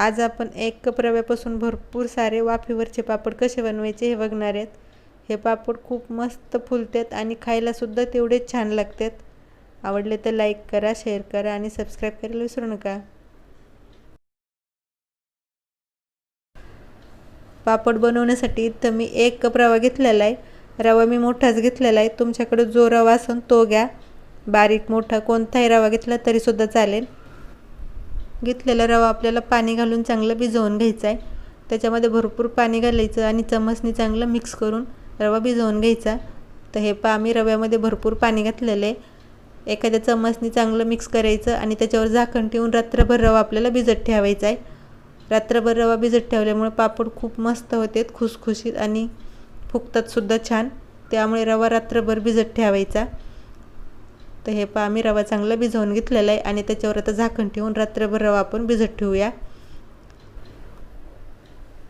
आज आपण एक कप रव्यापासून भरपूर सारे वाफेवरचे पापड कसे बनवायचे हे बघणार आहेत. हे पापड खूप मस्त फुलतात आणि खायलासुद्धा तेवढेच छान लागतात. आवडले तर लाईक करा शेअर करा आणि सबस्क्राईब करायला विसरू नका. पापड बनवण्यासाठी इथं मी एक कप रवा घेतलेला आहे. रवा मी मोठाच घेतलेला आहे. तुमच्याकडे जो रवा असेल तो घ्या. बारीक मोठा कोणताही रवा घेतला तरीसुद्धा चालेल. घेतलेला रवा आपल्याला पाणी घालून चांगलं भिजवून घ्यायचं आहे. त्याच्यामध्ये भरपूर पाणी घालायचं आणि चमचनी चांगलं मिक्स करून रवा भिजवून घ्यायचा. तर हे पा आम्ही रव्यामध्ये भरपूर पाणी घातलेलं आहे. एखाद्या चमचनी चांगलं मिक्स करायचं आणि त्याच्यावर झाकण ठेवून रात्रभर रवा आपल्याला भिजत ठेवायचा आहे. रात्रभर रवा भिजत ठेवल्यामुळे पापड खूप मस्त होते खुसखुशीत आणि फुगतातसुद्धा छान. त्यामुळे रवा रात्रभर भिजत ठेवायचा. तर हे पा आम्ही रवा चांगला भिजवून घेतलेला आहे आणि त्याच्यावर आता झाकण ठेवून रात्रभर रवा आपण भिजत ठेवूया.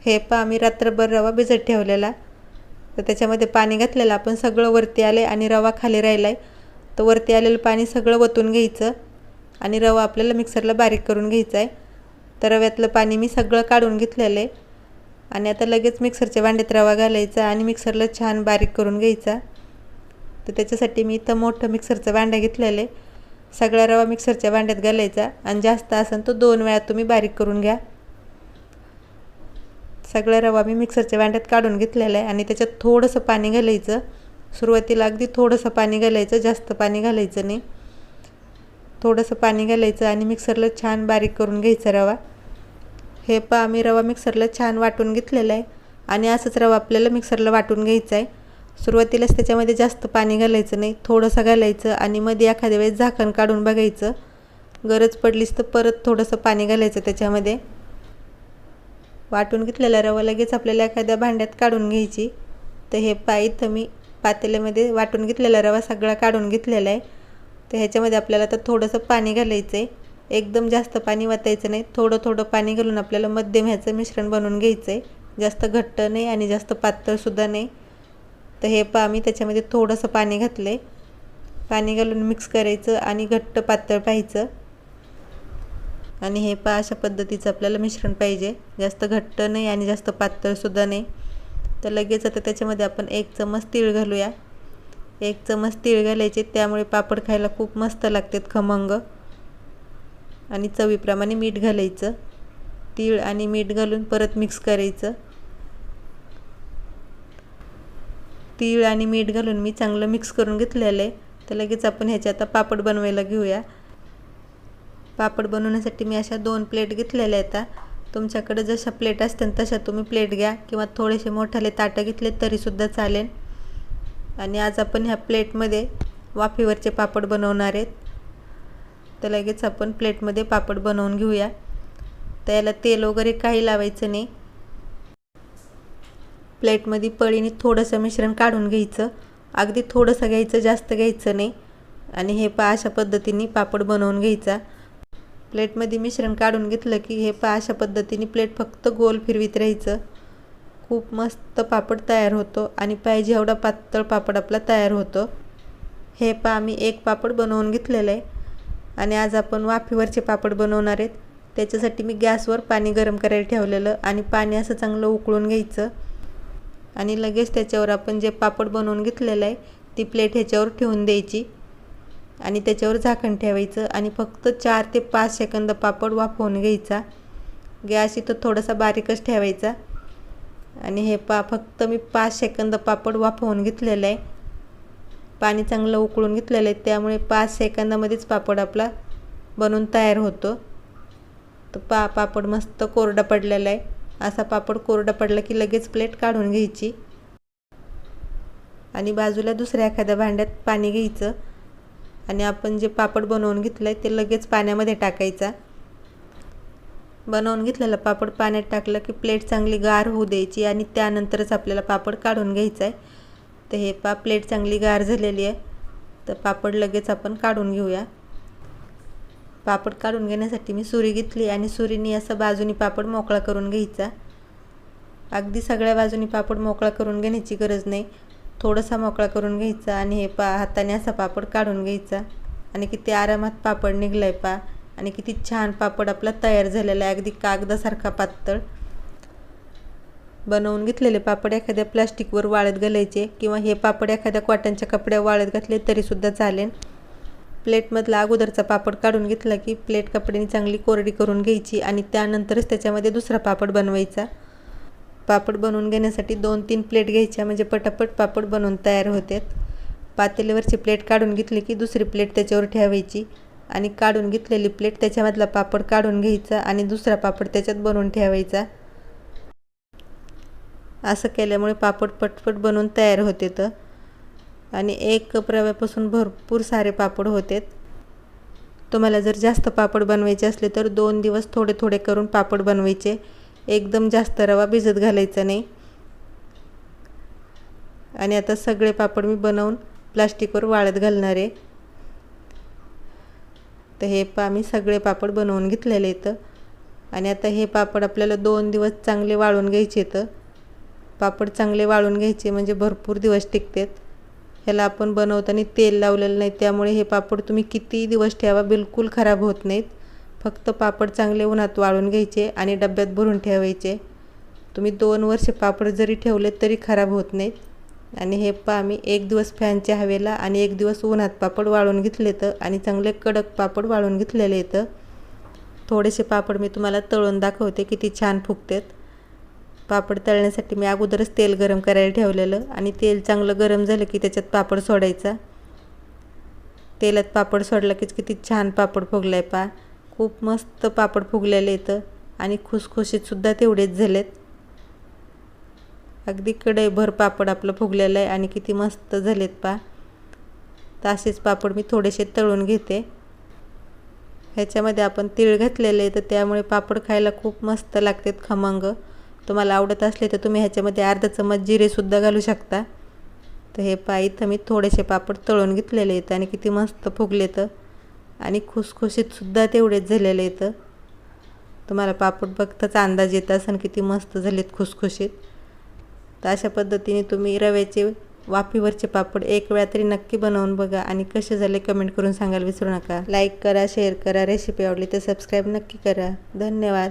हे पा आम्ही रात्रभर रवा भिजत ठेवलेला. तर त्याच्यामध्ये पाणी घातलेलं आपण सगळं वरती आलं आणि रवा खाली राहिला आहे तर वरती आलेलं पाणी सगळं वतून घ्यायचं आणि रवा आपल्याला मिक्सरला बारीक करून घ्यायचा आहे तर रव्यातलं पाणी मी सगळं काढून घेतलेलं आहे आणि आता लगेच मिक्सरच्या भांड्यात रवा घालायचा आणि मिक्सरला छान बारीक करून घ्यायचा. तर त्याच्यासाठी मी इथं मोठं मिक्सरचं भांडं घेतलेलं आहे. सगळा रवा मिक्सरच्या भांड्यात घालायचा. आणि जास्त असेल तो दोन वेळा तुम्ही बारीक करून घ्या. सगळा रवा मी मिक्सरच्या भांड्यात काढून घेतलेला आहे. आणि त्याच्यात थोडंसं पाणी घालायचं. सुरुवातीला अगदी थोडंसं पाणी घालायचं. जास्त पाणी घालायचं नाही. थोडंसं पाणी घालायचं आणि मिक्सरला छान बारीक करून घ्यायचा रवा. हे पा आम्ही रवा मिक्सरला छान वाटून घेतलेला आहे. आणि असंच रवा आपल्याला मिक्सरला वाटून घ्यायचा आहे. सुरुवातीलाच त्याच्यामध्ये जास्त पाणी घालायचं नाही थोडंसं घालायचं आणि मध्ये एखाद्या वेळेस झाकण काढून बघायचं. गरज पडलीच तर परत थोडंसं पाणी घालायचं त्याच्यामध्ये. वाटून घेतलेला रवा लगेच आपल्याला एखाद्या भांड्यात काढून घ्यायची. तर हे पाय इथं मी पातेल्यामध्ये वाटून घेतलेला रवा सगळा काढून घेतलेला आहे. तर ह्याच्यामध्ये आपल्याला तर थोडंसं पाणी घालायचं आहे एकदम जास्त पाणी वाटायचं नाही थोडं थोडं पाणी घालून आपल्याला मध्यम ह्याचं मिश्रण बनवून घ्यायचं आहे जास्त घट्ट नाही आणि जास्त पातळसुद्धा नाही. तर हे पा आम्ही त्याच्यामध्ये थोडंसं पाणी घातलं आहे पाणी घालून मिक्स करायचं आणि घट्ट पातळ पाहायचं. आणि हे पा अशा पद्धतीचं आपल्याला मिश्रण पाहिजे. जास्त घट्ट नाही आणि जास्त पातळसुद्धा नाही. तर लगेच आता त्याच्यामध्ये आपण एक चमच तीळ घालूया. एक चमच तीळ घालायचे त्यामुळे पापड खायला खूप मस्त लागतात खमंग. आणि चवीप्रमाणे मीठ घालायचं. तीळ आणि मीठ घालून परत मिक्स करायचं. तीळ आणि मीठ घालून मी चांगलं मिक्स करून घेतलेलं आहे. तर लगेच आपण ह्याचे आता पापड बनवायला घेऊया. पापड बनवण्यासाठी मी अशा दोन प्लेट घेतलेल्या आहेत तुमच्याकडे जशा प्लेट असतील तशा तुम्ही प्लेट घ्या किंवा थोडेसे मोठाले ताटं घेतले तरीसुद्धा चालेल. आणि आज आपण ह्या प्लेटमध्ये वाफेवरचे पापड बनवणार आहेत. तर लगेच आपण प्लेटमध्ये पापड बनवून घेऊया. तर याला तेल वगैरे काही लावायचं नाही. प्लेटमध्ये पळीने थोडंसं मिश्रण काढून घ्यायचं. अगदी थोडंसं घ्यायचं जास्त घ्यायचं नाही. आणि हे पा अशा पद्धतीने पापड बनवून घ्यायचा. प्लेटमध्ये मिश्रण काढून घेतलं की हे पा अशा पद्धतीने प्लेट फक्त गोल फिरवीत राहायचं. खूप मस्त पापड तयार होतो आणि पाहिजे एवढा पातळ पापड आपला तयार होतो. हे पा आम्ही एक पापड बनवून घेतलेलं आहे. आणि आज आपण वाफेवरचे पापड बनवणार आहेत. त्याच्यासाठी मी गॅसवर पाणी गरम करायला ठेवलेलं आणि पाणी असं चांगलं उकळून घ्यायचं. आणि लगेच त्याच्यावर आपण जे पापड बनवून घेतलेलं आहे ती प्लेट ह्याच्यावर ठेवून द्यायची. आणि त्याच्यावर झाकण ठेवायचं आणि फक्त चार ते पाच सेकंद पापड वाफवून घ्यायचा. गॅस इथं थोडासा बारीकच ठेवायचा. आणि हे पा फक्त मी पाच सेकंद पापड वाफवून घेतलेलं आहे. पाणी चांगलं उकळून घेतलेलं आहे त्यामुळे पाच सेकंदामध्येच पापड आपला बनवून तयार होतो. तर पा पापड मस्त कोरडा पडलेला आहे. असा पापड कोरडा पडला की लगेच प्लेट काढून घ्यायची. आणि बाजूला दुसऱ्या एखाद्या भांड्यात पाणी घ्यायचं. आणि आपण जे पापड बनवून घेतलं आहे ते लगेच पाण्यामध्ये टाकायचा. बनवून घेतलेला पापड पाण्यात टाकलं की प्लेट चांगली गार होऊ द्यायची आणि त्यानंतरच आपल्याला पापड काढून घ्यायचा आहे. तर हे पा प्लेट चांगली गार झालेली आहे. तर पापड लगेच आपण काढून घेऊया. पापड काढून घेण्यासाठी मी सुरी घेतली आणि सुरीने असं बाजूनी पापड मोकळा करून घ्यायचा. अगदी सगळ्या बाजूनी पापड मोकळा करून घेण्याची गरज नाही. थोडासा मोकळा करून घ्यायचा आणि हे पा हाताने असा पापड काढून घ्यायचा. आणि किती आरामात पापड निघला आहे पा. आणि किती छान पापड आपला तयार झालेला आहे. अगदी कागदासारखा पातळ. बनवून घेतलेले पापड एखाद्या प्लास्टिकवर वाळत घालायचे किंवा हे पापड एखाद्या कॉटनच्या कपड्या वाळत घातले तरीसुद्धा चालेल. प्लेटमधला अगोदरचा पापड काढून घेतला की प्लेट कपड्याने चांगली कोरडी करून घ्यायची आणि त्यानंतरच त्याच्यामध्ये दुसरा पापड बनवायचा. पापड बनवून घेण्यासाठी दोन तीन प्लेट घ्यायच्या म्हणजे पटापट पापड बनवून तयार होतात. पातेलीवरची प्लेट काढून घेतली की दुसरी प्लेट त्याच्यावर ठेवायची आणि काढून घेतलेली प्लेट त्याच्यामधला पापड काढून घ्यायचा आणि दुसरा पापड त्याच्यात बनवून ठेवायचा. असं केल्यामुळे पापड पटपट बनवून तयार होते तर आणि एक कप रव्यापासून भरपूर सारे पापड होतात. तुम्हाला जर जास्त पापड बनवायचे असले तर दोन दिवस थोडे थोडे करून पापड बनवायचे. एकदम जास्त रवा भिजत घालायचा नाही. आणि आता सगळे पापड मी बनवून प्लास्टिकवर वाळत घालणार आहे. तर हे पा मी सगळे पापड बनवून घेतलेले इथं आणि आता हे पापड आपल्याला दोन दिवस चांगले वाळून घ्यायचे तर पापड चांगले वाळून घ्यायचे म्हणजे भरपूर दिवस टिकतात. ह्याला आपण बनवताना तेल लावलेलं नाही त्यामुळे हे पापड तुम्ही किती दिवस ठेवा बिलकुल खराब होत नाहीत. फक्त पापड चांगले उन्हात वाळून घ्यायचे आणि डब्यात भरून ठेवायचे. तुम्ही दोन वर्ष पापड जरी ठेवले तरी खराब होत नाहीत. आणि हे पा आम्ही एक दिवस फॅनच्या हवेला आणि एक दिवस उन्हात पापड वाळून घेतले तर आणि चांगले कडक पापड वाळून घेतलेले येतं थोडेसे पापड मी तुम्हाला तळून दाखवते किती छान फुगतात. पापड तळण्यासाठी मी अगोदरच तेल गरम करायला ठेवलेलं आणि तेल चांगलं गरम झालं की त्याच्यात पापड सोडायचा. तेलात पापड सोडला की किती छान पापड फुगलाय पा खूप मस्त पापड फुगलेले येतं आणि खुसखुशीतसुद्धा तेवढेच झालेत. अगदी कढईभर पापड आपलं फुगलेलं आहे आणि किती मस्त झालेत पा तर असेच पापड मी थोडेसे तळून घेते. ह्याच्यामध्ये आपण तीळ घातलेले तर त्यामुळे पापड खायला खूप मस्त लागतात खमंग. तुम्हाला आवडत असले तर तुम्ही ह्याच्यामध्ये अर्धा चमच जिरेसुद्धा घालू शकता. तर हे पाय इथं मी थोडेसे पापड तळून घेतलेले आहेत आणि किती मस्त फुगले तर. आणि खुसखुशीतसुद्धा तेवढेच झालेले आहेत. तुम्हाला पापड बघताच अंदाज येत असेल किती मस्त झालेत खुसखुशीत. तर अशा पद्धतीने तुम्ही रव्याचे वाफीवरचे पापड एक वेळा तरी नक्की बनवून बघा आणि कसे झाले कमेंट करून सांगायला विसरू नका. लाईक करा शेअर करा रेसिपी आवडली तर सबस्क्राईब नक्की करा. धन्यवाद.